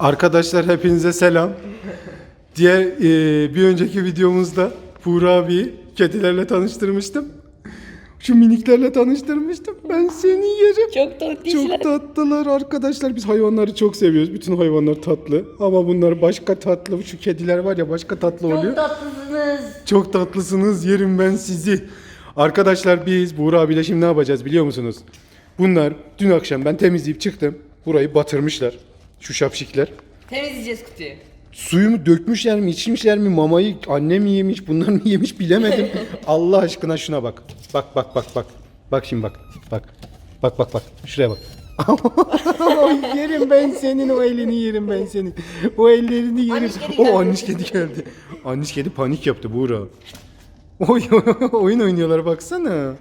Arkadaşlar hepinize selam. Diğer e, bir önceki videomuzda Buğra abi kedilerle tanıştırmıştım. Şu miniklerle tanıştırmıştım. Ben seni yerim. Çok tatlıymışlar. Çok tatlılar arkadaşlar. Biz hayvanları çok seviyoruz. Bütün hayvanlar tatlı. Ama bunlar başka tatlı. Şu kediler var ya başka tatlı oluyor. Çok tatlısınız. Çok tatlısınız. Yerim ben sizi. Arkadaşlar biz Buğra abiyle şimdi ne yapacağız biliyor musunuz? Bunlar dün akşam ben temizleyip çıktım. Burayı batırmışlar. Şu şapşikler. Temizleyeceğiz kutuyu. Suyumu dökmüşler mi, içmişler mi, mamayı annem mi yemiş, bunlar mı yemiş bilemedim. Allah aşkına şuna bak. Bak bak bak bak. Bak şimdi bak. Bak. Bak bak bak. Şuraya bak. yerim ben senin o elini yerim ben senin. O ellerini yerim. Anniş kedi O anniş kedi geldi. Anniş kedi panik yaptı Buğra. Oy, oyun oynuyorlar baksana.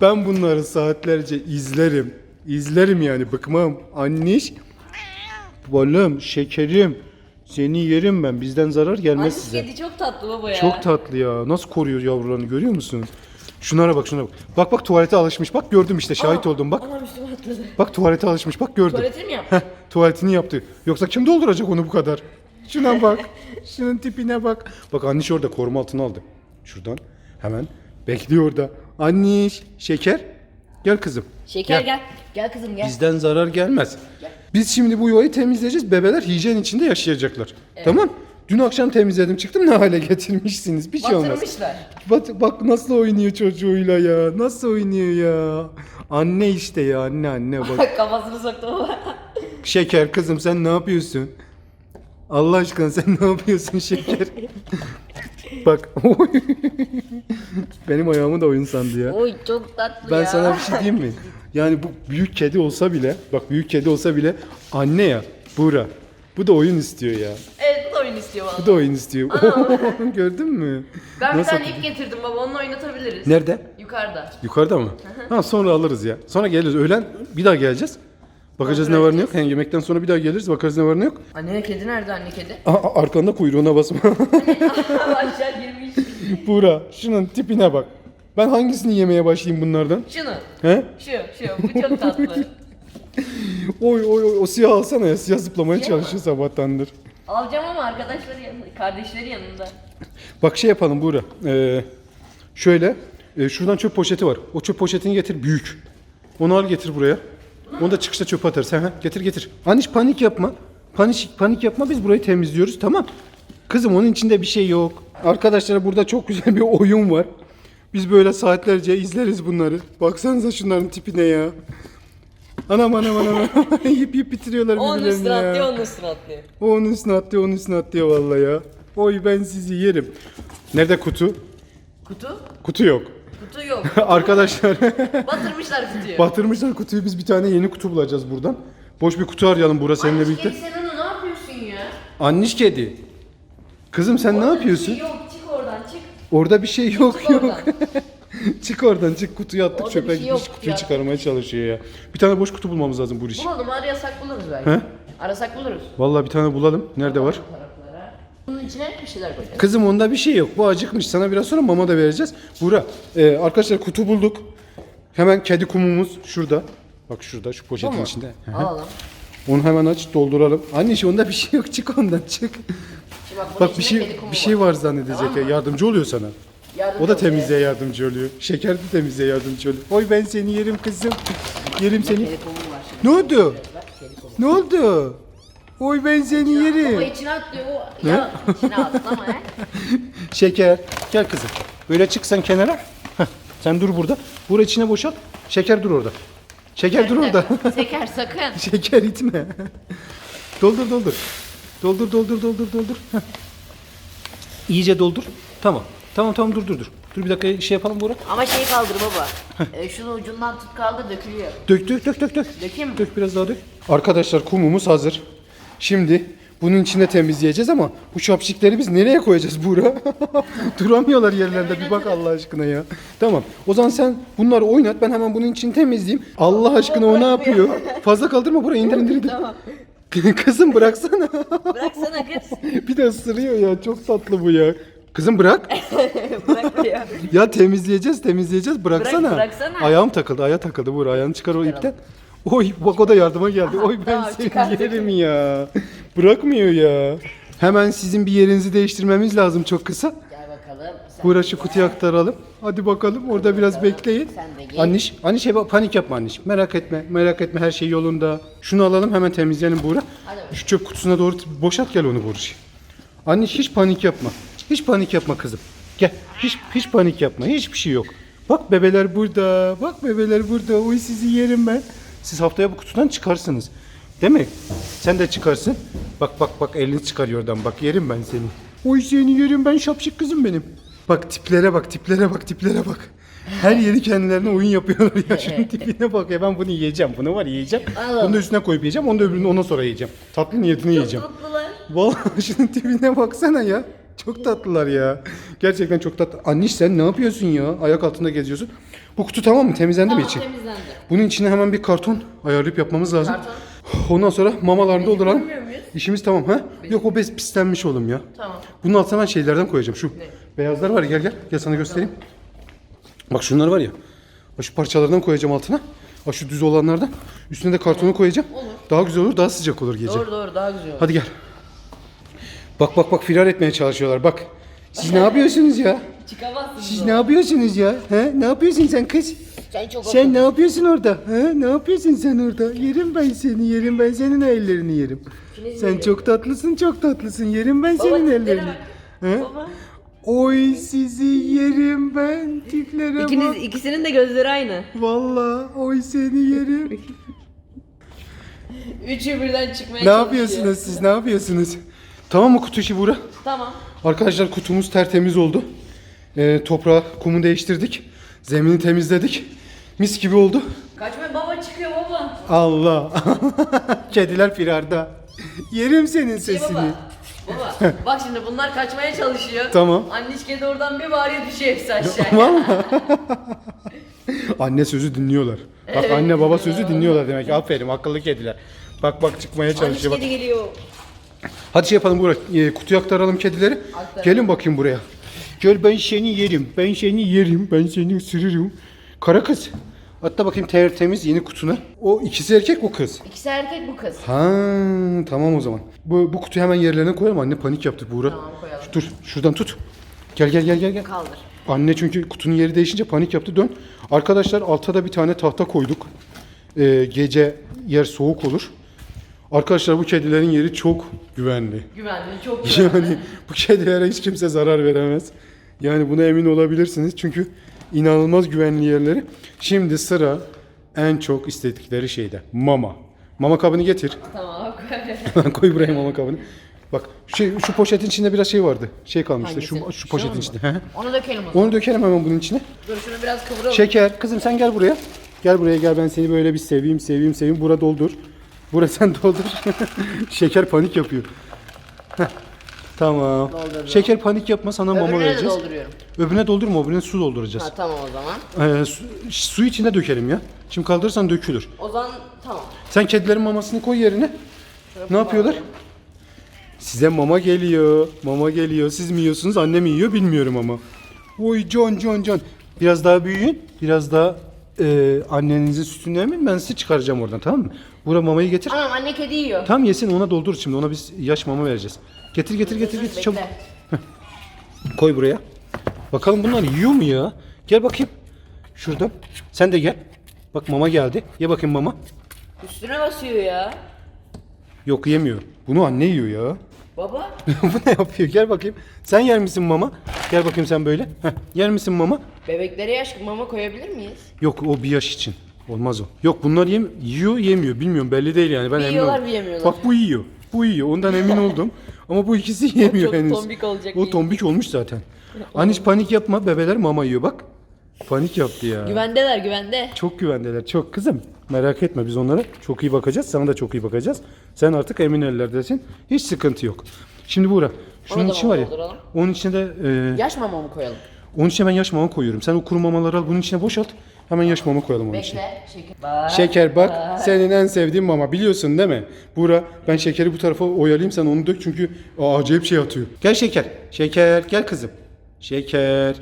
Ben bunları saatlerce izlerim. İzlerim yani bıkmam. Anniş. Balım, şekerim. Seni yerim ben. Bizden zarar gelmez Anne size. kedi çok tatlı baba ya. Çok tatlı ya. Nasıl koruyor yavrularını görüyor musun? Şunlara bak şuna bak. Bak bak tuvalete alışmış. Bak gördüm işte şahit oldum bak. Anam üstüme atladı. Bak tuvalete alışmış. Bak gördüm. Tuvaletini mi yaptın? Heh, tuvaletini yaptı. Yoksa kim dolduracak onu bu kadar? Şuna bak. Şunun tipine bak. Bak anniş orada koruma altına aldı. Şuradan hemen bekliyor orada. Anniş, şeker. Gel kızım. Şeker Gel. gel. Gel kızım gel. Bizden zarar gelmez. Biz şimdi bu yuvayı temizleyeceğiz. Bebeler hijyen içinde yaşayacaklar. Tamam? Dün akşam temizledim çıktım ne hale getirmişsiniz. Bir şey olmaz. Batırmışlar. Bak, bak nasıl oynuyor çocuğuyla ya. Nasıl oynuyor ya. Anne işte ya anne anne bak. Kafasını soktu baba. Şeker kızım sen ne yapıyorsun? Allah aşkına sen ne yapıyorsun şeker? Bak. Benim ayağımı da oyun sandı ya. Oy çok tatlı Ben ya. sana bir şey diyeyim mi? Yani bu büyük kedi olsa bile, bak büyük kedi olsa bile anne ya, Buğra. Bu da oyun istiyor ya. Evet bu da oyun istiyor Bu valla. da oyun istiyor. Gördün mü? Ben bir Nasıl tane ip getirdim baba onunla oynatabiliriz. Nerede? Yukarıda. Yukarıda mı? Ha sonra alırız ya. Sonra geliriz. Öğlen bir daha geleceğiz. Bakacağız ne var ne yok. Yani yemekten sonra bir daha geliriz. Bakarız ne var ne yok. Anne kedi nerede anne kedi? Aa, arkanda kuyruğuna basma. Aşağı girmiş. Buğra şunun tipine bak. Ben hangisini yemeye başlayayım bunlardan? Şunu. He? Şu şu. Bu çok tatlı. Oy oy oy o siyah alsana ya. Siyah zıplamaya Siyah mı? çalışıyor sabahtandır. Alacağım ama arkadaşları yanında. Kardeşleri yanında. Bak şey yapalım Buğra. Ee, şöyle. e, şuradan çöp poşeti var. O çöp poşetini getir büyük. Onu al getir buraya. Onu da çıkışta çöpe atarız. He, he, getir getir. Aniş panik yapma. Panik, panik yapma biz burayı temizliyoruz tamam. Kızım onun içinde bir şey yok. Arkadaşlar burada çok güzel bir oyun var. Biz böyle saatlerce izleriz bunları. Baksanıza şunların tipine ya. Anam anam anam. yip yip bitiriyorlar Onun birbirlerini üstüne ya. atlıyor onun üstüne atlıyor. O onun üstüne atlıyor, onun üstüne atlıyor vallahi ya. Oy ben sizi yerim. Nerede kutu? Kutu? Kutu yok. Kutu yok. Arkadaşlar Batırmışlar kutuyu. batırmışlar kutuyu. Biz bir tane yeni kutu bulacağız buradan. Boş bir kutu arayalım Buğra seninle Anne birlikte. sen onu ne yapıyorsun ya? Anniş kedi. Kızım sen ne Orada yapıyorsun? Bir şey yok çık oradan çık. Orada bir şey yok Çık yok. oradan. çık oradan çık kutuyu attık Orada çöpe bir şey yok gitmiş kutuyu ya. çıkarmaya çalışıyor ya. Bir tane boş kutu bulmamız lazım bu iş. Bulalım arayasak buluruz belki. He? Arasak buluruz. Vallahi bir tane bulalım. Nerede var? Taraflara. Bunun içine bir şeyler koyacağız. Kızım onda bir şey yok. Bu acıkmış. Sana biraz sonra mama da vereceğiz. Buğra, e, arkadaşlar kutu bulduk. Hemen kedi kumumuz şurada. Bak şurada şu poşetin mu? içinde. Hı hı. Alalım. Onu hemen aç dolduralım. Anne şu onda bir şey yok. Çık ondan çık. Şimdi bak, bunun Bak bir içinde şey kedi kumu bir şey var zannedecek Tamam ya. mı? Yardımcı oluyor sana. Yardımcı O da ol temizliğe yardımcı oluyor. Şeker de temizliğe yardımcı oluyor. Oy ben seni yerim kızım. Yerim seni. Kedi kumu var. Ne oldu? Bak kedi kumu. Ne oldu? Oy ben seni Baba yerim. içine atlıyor o. Ya içine atlama he. Şeker. Gel kızım. Böyle çık sen kenara. Heh, sen dur burada. Bura içine boşalt. Şeker dur orada. Şeker dur orada. Şeker sakın. Şeker itme. doldur doldur. Doldur doldur doldur doldur. Heh. İyice doldur. Tamam. Tamam tamam dur dur dur. Dur bir dakika şey yapalım Burak. Ama şey kaldır baba. e, şunu ucundan tut kaldır dökülüyor. Dök dök dök dök dök. Dökeyim mi? Dök biraz daha dök. Arkadaşlar kumumuz hazır. Şimdi bunun içinde temizleyeceğiz ama bu şapşikleri biz nereye koyacağız Buğra? Duramıyorlar yerlerde bir bak Allah aşkına ya. Tamam o zaman sen bunları oynat ben hemen bunun içini temizleyeyim. Allah aşkına o ne yapıyor? Fazla kaldırma buraya indir indir indir. Tamam. Kızım bıraksana. Bıraksana kız. bir de ısırıyor ya çok tatlı bu ya. Kızım bırak. Bırak ya. Ya temizleyeceğiz temizleyeceğiz bıraksana. bıraksana. Ayağım takıldı ayağa takıldı Buğra ayağını çıkar o ipten. Oy bak o da yardıma geldi. Oy ben Tamam, seni yerim ya. Bırakmıyor ya. Hemen sizin bir yerinizi değiştirmemiz lazım çok kısa. Gel bakalım. Sen Buğra şu kutuyu aktaralım. Hadi bakalım orada biraz bekleyin. Sen de gel. Anniş, Anniş şey panik yapma Anniş. Merak etme, merak etme her şey yolunda. Şunu alalım hemen temizleyelim Buğra. Şu çöp kutusuna doğru boşalt gel onu Buğra. Anniş hiç panik yapma. Hiç panik yapma kızım. Gel. Hiç hiç panik yapma. Hiçbir şey yok. Bak bebeler burada. Bak bebeler burada. Oy sizi yerim ben. Siz haftaya bu kutudan çıkarsınız. Değil mi? Sen de çıkarsın. Bak bak bak elini çıkarıyor oradan. Bak yerim ben seni. Oy seni yerim ben şapşık kızım benim. Bak tiplere bak tiplere bak tiplere bak. Her yeri kendilerine oyun yapıyorlar ya. Şunun tipine bak ya ben bunu yiyeceğim. Bunu var yiyeceğim. Bunu da üstüne koyup yiyeceğim. Onu da öbürünü ondan sonra yiyeceğim. Tatlı niyetini yiyeceğim. Tatlılar. Vallahi şunun tipine baksana ya. Çok tatlılar ya. Gerçekten çok tatlı. Anniş sen ne yapıyorsun ya? Ayak altında geziyorsun. Bu kutu tamam mı? Temizlendi mi içi? temizlendi. Bunun içine hemen bir karton ayarlayıp yapmamız lazım. Karton. Ondan sonra mamalarını dolduralım. koymuyor muyuz? İşimiz tamam ha? Yok o bez pislenmiş oğlum ya. Tamam. Bunun altına ben şeylerden koyacağım. Şu beyazlar var ya gel gel. Gel sana göstereyim. Bak şunlar var ya. Bak şu parçalardan koyacağım altına. Bak şu düz olanlardan. Üstüne de kartonu koyacağım. Daha güzel olur, daha sıcak olur gece. Doğru doğru daha güzel oldu. Hadi gel. Bak bak bak firar etmeye çalışıyorlar bak. Siz ne yapıyorsunuz ya? Çıkamazsınız. Siz ne yapıyorsunuz ya? He? Ne yapıyorsun sen kız? Sen çok Sen ne yapıyorsun orada? He? Ne yapıyorsun sen orada? Yerim ben seni, yerim ben senin ellerini yerim. Sen çok tatlısın, çok tatlısın. Yerim ben senin ellerini. He? Baba. Oy sizi yerim ben tiplere İkiniz, bak. ikisinin de gözleri aynı. Vallahi oy seni yerim. Üçü birden çıkmaya ne çalışıyor. yapıyorsunuz siz? Ne yapıyorsunuz? Tamam mı kutu işi Buğra? Tamam. Arkadaşlar kutumuz tertemiz oldu. Ee, toprağı, kumu değiştirdik. Zemini temizledik. Mis gibi oldu. Kaçma baba çıkıyor baba. Allah. Kediler firarda. Yerim senin Şey sesini. baba. Baba bak şimdi bunlar kaçmaya çalışıyor. Tamam. Anniş kedi oradan bir bağırıyor düşüyor hepsi aşağıya. Vallahi. anne sözü dinliyorlar. Bak anne baba sözü dinliyorlar demek. Aferin akıllı kediler. Bak bak çıkmaya çalışıyor. Bak. kedi geliyor. Hadi şey yapalım Burak. E, kutuya aktaralım kedileri. Gelin bakayım buraya. Gel ben seni yerim. Ben seni yerim. Ben seni ısırırım. Kara kız. Hatta bakayım tertemiz yeni kutuna. O ikisi erkek bu kız. İkisi erkek bu kız. Ha tamam o zaman. Bu, bu kutuyu hemen yerlerine koyalım. Anne panik yaptı Buğra. Tamam, koyalım. Dur şuradan tut. Gel gel gel gel. gel. Kaldır. Anne çünkü kutunun yeri değişince panik yaptı. Dön. Arkadaşlar alta da bir tane tahta koyduk. Ee, gece yer soğuk olur. Arkadaşlar bu kedilerin yeri çok güvenli. Güvenli çok güvenli. Yani bu kedilere hiç kimse zarar veremez. Yani buna emin olabilirsiniz. Çünkü inanılmaz güvenli yerleri. Şimdi sıra en çok istedikleri şeyde. Mama. Mama kabını getir. tamam koy. Koy buraya mama kabını. Bak şey, şu poşetin içinde biraz şey vardı. Şey kalmıştı. Şu, Hangisi? şu poşetin içinde. Onu dökelim o zaman. Onu dökelim hemen bunun içine. Dur şunu biraz kıvıralım. Şeker. Kızım sen gel buraya. Gel buraya gel ben seni böyle bir seveyim seveyim seveyim. Bura doldur. Bura sen doldur. Şeker panik yapıyor. Heh, Tamam. Doldurdum. Şeker panik yapma sana mama Öbürüne de vereceğiz. dolduruyorum. Öbürüne doldurma öbürüne su dolduracağız. Ha tamam o zaman. Ee, su, su içine dökelim ya. Şimdi kaldırırsan dökülür. O zaman tamam. Sen kedilerin mamasını koy yerine. Ne yapıyorlar? Size mama geliyor. Mama geliyor. Siz mi yiyorsunuz? Annem mi yiyor bilmiyorum ama. Oy can can can. Biraz daha büyüyün. Biraz daha e, annenizin sütünü emin. Ben sizi çıkaracağım oradan tamam mı? Buraya mamayı getir. Anam anne kedi yiyor. Tam yesin ona doldur şimdi. Ona biz yaş mama vereceğiz. Getir getir getir getir çabuk. Bekle. Koy buraya. Bakalım bunlar yiyor mu ya? Gel bakayım. Şuradan. Sen de gel. Bak mama geldi. Ye bakayım mama. Üstüne basıyor ya. Yok yemiyor. Bunu anne yiyor ya. Baba. Bu ne yapıyor? Gel bakayım. Sen yer misin mama? Gel bakayım sen böyle. Heh. Yer misin mama? Bebeklere yaş mama koyabilir miyiz? Yok o bir yaş için. Olmaz o. Yok bunlar yem yiyor yemiyor. Bilmiyorum belli değil yani. Ben Bir emin yiyorlar, oldum. bir yemiyorlar. Bak bu yiyor. Bu yiyor. Ondan emin oldum. Ama bu ikisi yemiyor çok henüz. tombik olacak O tombik olmuş zaten. Hiç panik yapma. Bebeler mama yiyor bak. Panik yaptı ya. Güvendeler güvende. Çok güvendeler. Çok kızım. Merak etme biz onlara çok iyi bakacağız. Sana da çok iyi bakacağız. Sen artık emin ellerdesin. Hiç sıkıntı yok. Şimdi Buğra. Şunun Ona da içi var ya. dolduralım. Onun içine de e, Yaş mama mı koyalım? onun içine ben yaş mama koyuyorum. Sen o kuru mamaları al bunun içine boşalt. Hemen yaş mama koyalım onun içine. Bekle. Şeker. Bak. Şeker bak senin en sevdiğin mama biliyorsun değil mi? Buğra ben şekeri bu tarafa oyalayayım sen onu dök çünkü o acayip şey atıyor. Gel şeker. Şeker gel kızım. Şeker.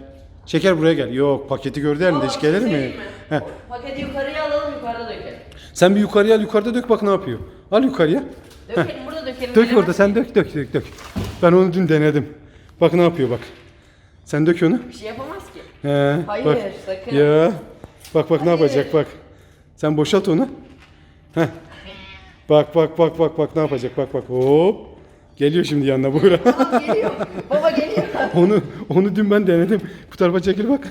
Şeker buraya gel. Yok paketi gördü elinde hiç gelir mi? Heh. Paketi yukarıya alalım yukarıda dökelim. Sen bir yukarıya al yukarıda dök bak ne yapıyor. Al yukarıya. Dökelim burada dökelim. Dök orada sen dök dök dök dök. Ben onu dün denedim. Bak ne yapıyor bak. Sen dök onu. Bir şey yapamaz ki. He, Hayır, bak. sakın. Ya. Bak bak ne Hayır. yapacak bak. Sen boşalt onu. Heh. Bak bak bak bak bak ne yapacak bak bak hop. Geliyor şimdi yanına Buğra. Geliyor. Baba geliyor. onu onu dün ben denedim. Bu tarafa çekil bak.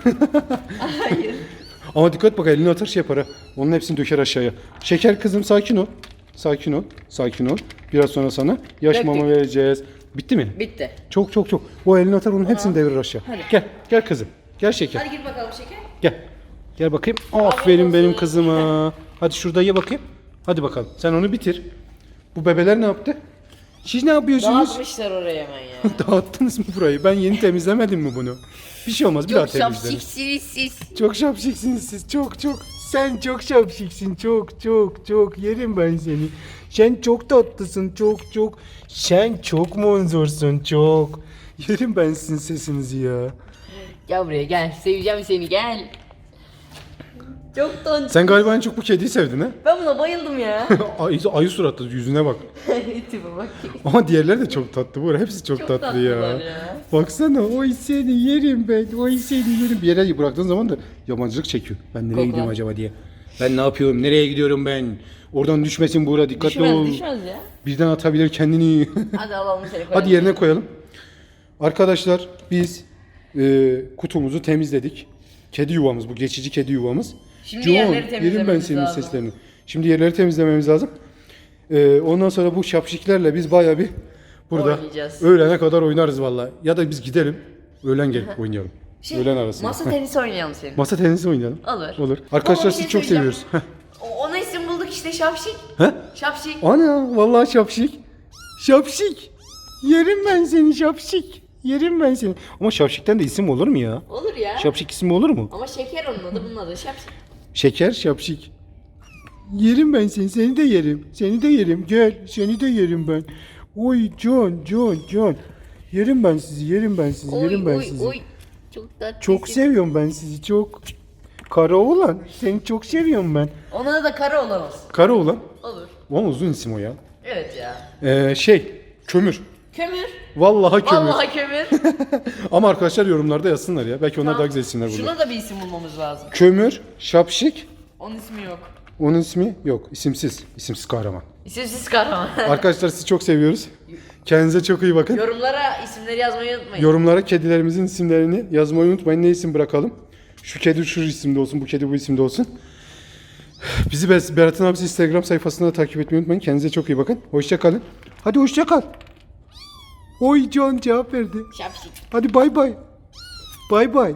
Hayır. Ama dikkat bak elini atar şey yapar ha. Onun hepsini döker aşağıya. Şeker kızım sakin ol. Sakin ol. Sakin ol. Biraz sonra sana yaş Döktük. mama vereceğiz. Bitti mi? Bitti. Çok çok çok. O elini atar onun hepsini devirir aşağı. Gel. Gel kızım. Gel şeker. Hadi git bakalım şeker. Gel. Gel bakayım. Aferin benim kızıma. Hadi şurada ye bakayım. Hadi bakalım. Sen onu bitir. Bu bebeler ne yaptı? Siz ne yapıyorsunuz? Dağıtmışlar oraya hemen ya. Dağıttınız mı burayı? Ben yeni temizlemedim mi bunu? Bir şey olmaz. Bir daha Çok temizleriz. şapşiksiniz siz. Çok şapşiksiniz siz. Çok çok. Sen çok şapşiksin. Çok çok çok. Yerim ben seni. Sen çok tatlısın. Çok çok. Sen çok monzursun. Çok. Yerim ben sizin sesinizi ya. Gel buraya gel. Seveceğim seni gel. Çok tonç. Sen galiba en çok bu kediyi sevdin ha? Ben buna bayıldım ya. ayı, ayı suratlı yüzüne bak. Tipe bak. Ama diğerleri de çok tatlı bu arada. Hepsi çok, Çok tatlı ya. tatlılar ya. Baksana oy seni yerim ben. Oy seni yerim. Bir yere bıraktığın zaman da yabancılık çekiyor. Ben nereye gidiyorum acaba diye. Ben ne yapıyorum? Nereye gidiyorum ben? Oradan düşmesin Buğra dikkatli ol. Düşmez düşmez ya. Birden atabilir kendini. Hadi alalım seni koyalım. Hadi yerine koyalım. Arkadaşlar biz e, kutumuzu temizledik. Kedi yuvamız bu geçici kedi yuvamız. Şimdi yerleri yerim ben temizlememiz senin lazım. seslerini. Şimdi yerleri temizlememiz lazım. E, ondan sonra bu şapşiklerle biz baya bir burada Oynayacağız. öğlene kadar oynarız valla. Ya da biz gidelim öğlen gelip oynayalım. Şey, öğlen arası. Masa tenisi oynayalım senin. Masa tenisi oynayalım. Olur. Olur. Arkadaşlar bir sizi şey çok söyleyeceğim. seviyoruz. Heh. O- Ona isim bulduk işte Şapşik. He? Şapşik. Ana vallahi şapşik. Şapşik. Yerim ben seni şapşik. Yerim ben seni. Ama şapşikten de isim olur mu ya? Olur ya. Şapşik ismi olur mu? Ama şeker onun adı bunun adı Şapşik. Şeker şapşik. Yerim ben seni. Seni de yerim. Seni de yerim. Gel. Seni de yerim ben. Oy John John John. Yerim ben sizi. Yerim ben sizi. yerim ben sizi. Çok tatlı. Çok seviyorum ben sizi. Çok. Kara oğlan. Seni çok seviyorum ben. Ona da kara olamaz. Kara oğlan. Olur. Ama uzun isim o ya. Evet ya. Ee, şey. Kömür. Kömür. Vallahi kömür. Vallahi kömür. Ama arkadaşlar yorumlarda yazsınlar ya. Belki onlar daha güzel isimler bulur. Şuna da bir isim bulmamız lazım. Kömür, şapşik. Onun ismi yok. Onun ismi yok. İsimsiz. İsimsiz kahraman. İsimsiz kahraman. Arkadaşlar sizi çok seviyoruz. Kendinize çok iyi bakın. Yorumlara isimleri yazmayı unutmayın. Yorumlara kedilerimizin isimlerini yazmayı unutmayın. Ne isim bırakalım? Şu kedi şu isimde olsun, bu kedi bu isimde olsun. Bizi Be- Berat'ın abisi Instagram sayfasında da takip etmeyi unutmayın. Kendinize çok iyi bakın. Hoşça kalın. Hadi hoşça kal. Oy Can cevap verdi. Şapşik. Hadi bay bay. Bay bay.